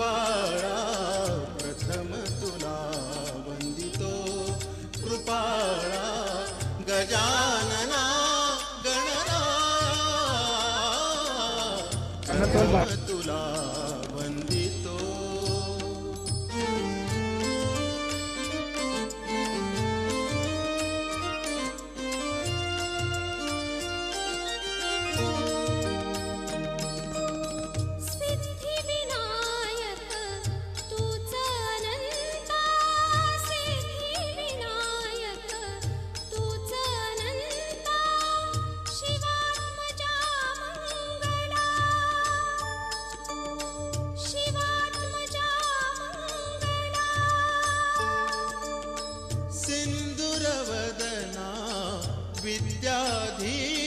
कृपाळा प्रथम तुला वंदितो. कृपाळा गजानना प्रथम तुला दुर्वदना विद्याधी